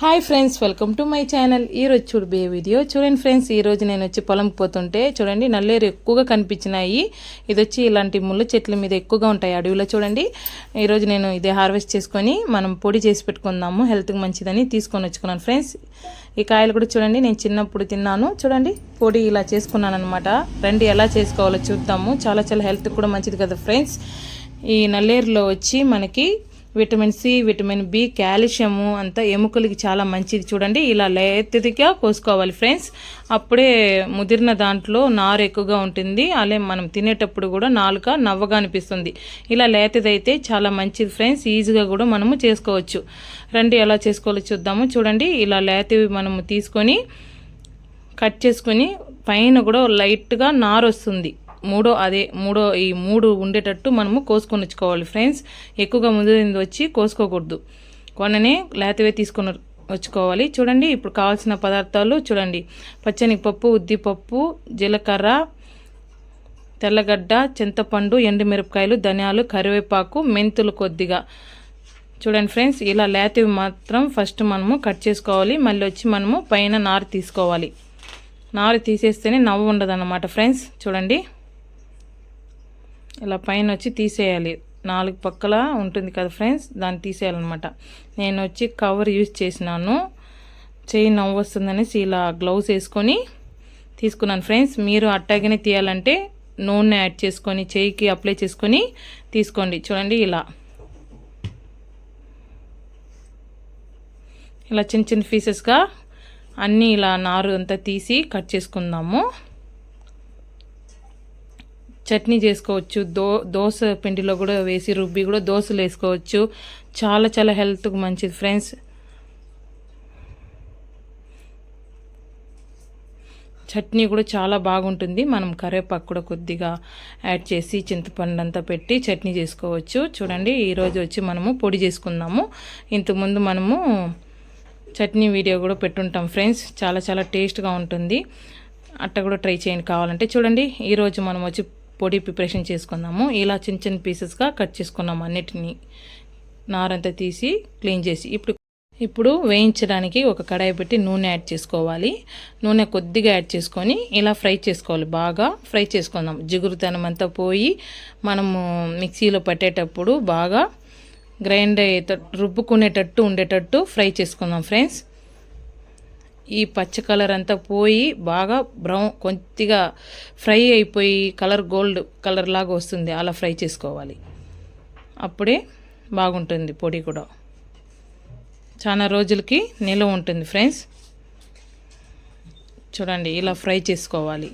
Hi friends welcome to my channel ఈరోజు చూడు బే video చూడండి ఫ్రెండ్స్ ఈరోజు నేను వచ్చి పొలంకి పోతుంటే చూడండి నల్లేరు ఎక్కువగా కనిపించినాయి. ఇది వచ్చి ఇలాంటి ముళ్ళ చెట్ల మీద ఎక్కువగా ఉంటాయి అడవిలో చూడండి. ఈరోజు నేను ఇదే హార్వెస్ట్ చేసుకొని మనం పొడి చేసి పెట్టుకుందాము. హెల్త్కి మంచిదని తీసుకొని వచ్చుకున్నాను ఫ్రెండ్స్ ఈ కాయలు కూడా చూడండి నేను చిన్నప్పుడు తిన్నాను. చూడండి పొడి ఇలా చేసుకున్నాను అనమాట రండి ఎలా చేసుకోవాలో చూద్దాము. చాలా చాలా హెల్త్కి కూడా మంచిది కదా ఫ్రెండ్స్ ఈ నల్లేరులో వచ్చి మనకి vitamin C vitamin B calcium అంతా ఎముకలకి చాలా మంచిది. చూడండి ఇలా లేతదిగా కోసుకోవాలి ఫ్రెండ్స్. అప్పుడే ముదిరిన దాంట్లో నారు ఎక్కువగా ఉంటుంది. అలాగే మనం తినేటప్పుడు కూడా నాలుక నవ్వగా అనిపిస్తుంది. ఇలా లేతదైతే చాలా మంచిది ఫ్రెండ్స్. ఈజీగా కూడా మనము చేసుకోవచ్చు. రండి ఎలా చేసుకోవాలో చూద్దాము. చూడండి ఇలా లేతవి మనము తీసుకొని కట్ చేసుకొని పైన కూడా లైట్గా నారు వస్తుంది. మూడో అదే మూడో ఈ మూడు ఉండేటట్టు మనము కోసుకొని వచ్చుకోవాలి ఫ్రెండ్స్. ఎక్కువగా ముందు వచ్చి కోసుకోకూడదు. కొననే లేతవే తీసుకొని వచ్చుకోవాలి. చూడండి ఇప్పుడు కావాల్సిన పదార్థాలు చూడండి. పచ్చని పప్పు ఉద్దిపప్పు జీలకర్ర తెల్లగడ్డ చింతపండు ఎండుమిరపకాయలు ధనియాలు కరివేపాకు మెంతులు కొద్దిగా. చూడండి ఫ్రెండ్స్ ఇలా లేతవి మాత్రం ఫస్ట్ మనము కట్ చేసుకోవాలి. మళ్ళీ వచ్చి మనము పైన నారు తీసుకోవాలి. నారు తీసేస్తేనే నవ్వు ఉండదు ఫ్రెండ్స్. చూడండి. ఇలా పైన వచ్చి తీసేయాలి. నాలుగు పక్కల ఉంటుంది కదా ఫ్రెండ్స్ దాన్ని తీసేయాలన్నమాట. నేను వచ్చి కవర్ యూజ్ చేసినాను. చెయ్యి నవ్వు వస్తుందనేసి ఇలా గ్లౌస్ వేసుకొని తీసుకున్నాను ఫ్రెండ్స్ మీరు అట్టాగనే తీయాలంటే నూనె యాడ్ చేసుకొని చెయ్యికి అప్లై చేసుకొని తీసుకోండి. చూడండి ఇలా. ఇలా చిన్న చిన్న పీసెస్గా అన్నీ ఇలా నారు అంతా తీసి కట్ చేసుకుందాము. చట్నీ చేసుకోవచ్చు దో దోశ పిండిలో కూడా వేసి రుబ్బి కూడా దోశలు వేసుకోవచ్చు. చాలా చాలా హెల్త్కి మంచిది ఫ్రెండ్స్ చట్నీ కూడా చాలా బాగుంటుంది. మనం కరివేపాకు కూడా కొద్దిగా యాడ్ చేసి చింతపండు అంతా పెట్టి చట్నీ చేసుకోవచ్చు. చూడండి ఈరోజు వచ్చి మనము పొడి చేసుకుందాము. ఇంతకుముందు మనము చట్నీ వీడియో కూడా పెట్టుంటాం ఫ్రెండ్స్ చాలా చాలా టేస్ట్గా ఉంటుంది. అట్ట కూడా ట్రై చేయండి కావాలంటే. చూడండి ఈరోజు మనం వచ్చి పొడి ప్రిపరేషన్ చేసుకుందాము ఇలా చిన్న చిన్న పీసెస్గా కట్ చేసుకున్నాము అన్నిటినీ. నారంతా తీసి క్లీన్ చేసి ఇప్పుడు ఇప్పుడు వేయించడానికి ఒక కడాయి పెట్టి నూనె యాడ్ చేసుకోవాలి. నూనె కొద్దిగా యాడ్ చేసుకొని ఇలా ఫ్రై చేసుకోవాలి. బాగా ఫ్రై చేసుకుందాం. జిగురుతనం అంతా పోయి మనము మిక్సీలో పట్టేటప్పుడు బాగా గ్రైండ్ అయ్యేట రుబ్బుకునేటట్టు ఉండేటట్టు ఫ్రై చేసుకుందాం ఫ్రెండ్స్ ఈ పచ్చ కలర్ అంతా పోయి బాగా బ్రౌన్ కొద్దిగా ఫ్రై అయిపోయి కలర్ గోల్డ్ కలర్ లాగా వస్తుంది. అలా ఫ్రై చేసుకోవాలి. అప్పుడే బాగుంటుంది పొడి కూడా. చాలా రోజులకి నిల్వ ఉంటుంది ఫ్రెండ్స్. చూడండి ఇలా ఫ్రై చేసుకోవాలి.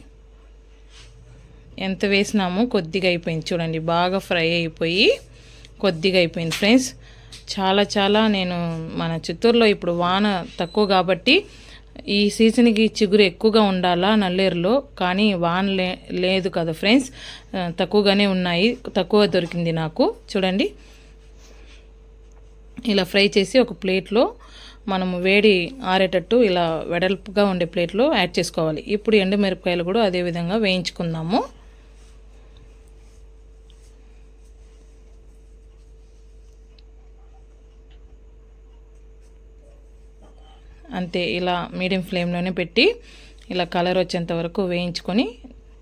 ఎంత వేసినామో కొద్దిగా అయిపోయింది. చూడండి బాగా ఫ్రై అయిపోయి కొద్దిగా అయిపోయింది ఫ్రెండ్స్. చాలా చాలా నేను మన చిత్తూరులో ఇప్పుడు వాన తక్కువ కాబట్టి ఈ సీజన్కి చిగురు ఎక్కువగా ఉండాలా నల్లేరులో? కానీ వాన్ లే లేదు కదా ఫ్రెండ్స్. తక్కువగానే ఉన్నాయి. తక్కువ దొరికింది నాకు. చూడండి. ఇలా ఫ్రై చేసి ఒక ప్లేట్లో మనము వేడి ఆరేటట్టు ఇలా వెడల్పుగా ఉండే ప్లేట్లో యాడ్ చేసుకోవాలి. ఇప్పుడు ఎండుమిరపకాయలు కూడా అదే విధంగా వేయించుకుందాము. అంతే ఇలా మీడియం ఫ్లేమ్లోనే పెట్టి ఇలా కలర్ వచ్చేంత వరకు వేయించుకొని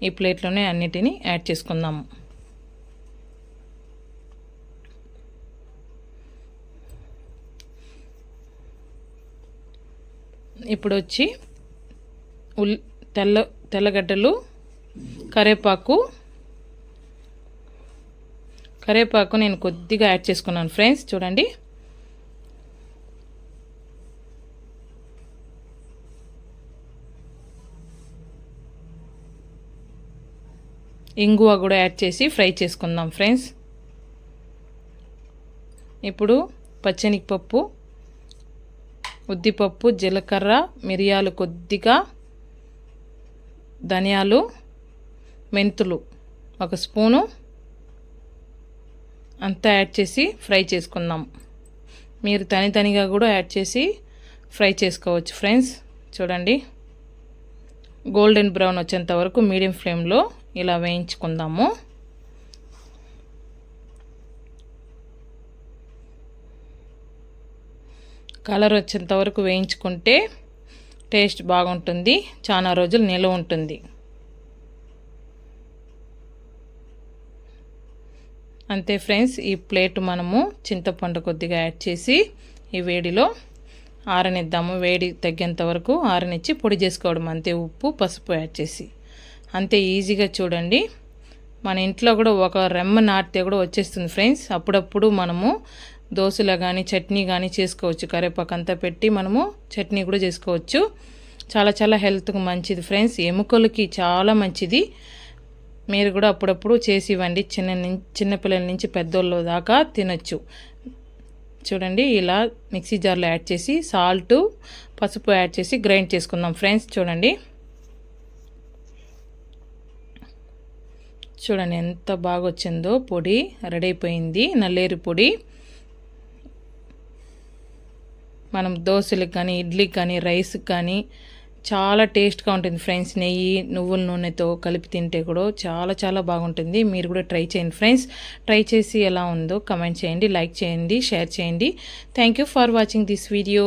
ఈ ప్లేట్లోనే అన్నిటినీ యాడ్ చేసుకుందాము. ఇప్పుడు వచ్చి ఉల్ తెల్ల తెల్లగడ్డలు కరేపాకు కరేపాకు నేను కొద్దిగా యాడ్ చేసుకున్నాను ఫ్రెండ్స్ చూడండి. ఇంగువ కూడా యాడ్ చేసి ఫ్రై చేసుకుందాం ఫ్రెండ్స్. ఇప్పుడు పచ్చనిపప్పు ఉద్దిపప్పు జీలకర్ర మిరియాలు కొద్దిగా ధనియాలు మెంతులు ఒక స్పూను అంతా యాడ్ చేసి ఫ్రై చేసుకుందాం. మీరు తనితనిగా కూడా యాడ్ చేసి ఫ్రై చేసుకోవచ్చు ఫ్రెండ్స్. చూడండి. గోల్డెన్ బ్రౌన్ వచ్చేంత వరకు మీడియం ఫ్లేమ్లో ఇలా వేయించుకుందాము. కలర్ వచ్చేంత వరకు వేయించుకుంటే టేస్ట్ బాగుంటుంది. చాలా రోజులు నిల్వ ఉంటుంది. అంతే ఫ్రెండ్స్ ఈ ప్లేట్ మనము చింతపండు కొద్దిగా యాడ్ చేసి ఈ వేడిలో ఆరనిద్దాము. వేడి తగ్గేంత వరకు ఆరనిచ్చి పొడి చేసుకోవడం అంతే. ఉప్పు పసుపు యాడ్ చేసి. అంతే ఈజీగా చూడండి. మన ఇంట్లో కూడా ఒక రెమ్మ నాటితే కూడా వచ్చేస్తుంది ఫ్రెండ్స్. అప్పుడప్పుడు మనము దోశలో కానీ చట్నీ కానీ చేసుకోవచ్చు. కరివేపాకు అంతా పెట్టి మనము చట్నీ కూడా చేసుకోవచ్చు. చాలా చాలా హెల్త్కి మంచిది ఫ్రెండ్స్. ఎముకలకి చాలా మంచిది. మీరు కూడా అప్పుడప్పుడు చేసి ఇవ్వండి. చిన్న చిన్నపిల్లల నుంచి పెద్దోళ్ళ దాకా తినచ్చు. చూడండి ఇలా మిక్సీ జార్లో యాడ్ చేసి సాల్ట్ పసుపు యాడ్ చేసి గ్రైండ్ చేసుకుందాం ఫ్రెండ్స్. చూడండి. చూడండి ఎంత బాగా వచ్చిందో పొడి రెడీ అయిపోయింది నల్లేరు పొడి. మనం దోశలకు కానీ ఇడ్లీకి కానీ రైస్కి కానీ చాలా టేస్ట్గా ఉంటుంది ఫ్రెండ్స్. నెయ్యి నువ్వుల నూనెతో కలిపి తింటే కూడా చాలా చాలా బాగుంటుంది. మీరు కూడా ట్రై చేయండి ఫ్రెండ్స్. ట్రై చేసి ఎలా ఉందో కమెంట్ చేయండి లైక్ చేయండి షేర్ చేయండి. Thank you for watching this video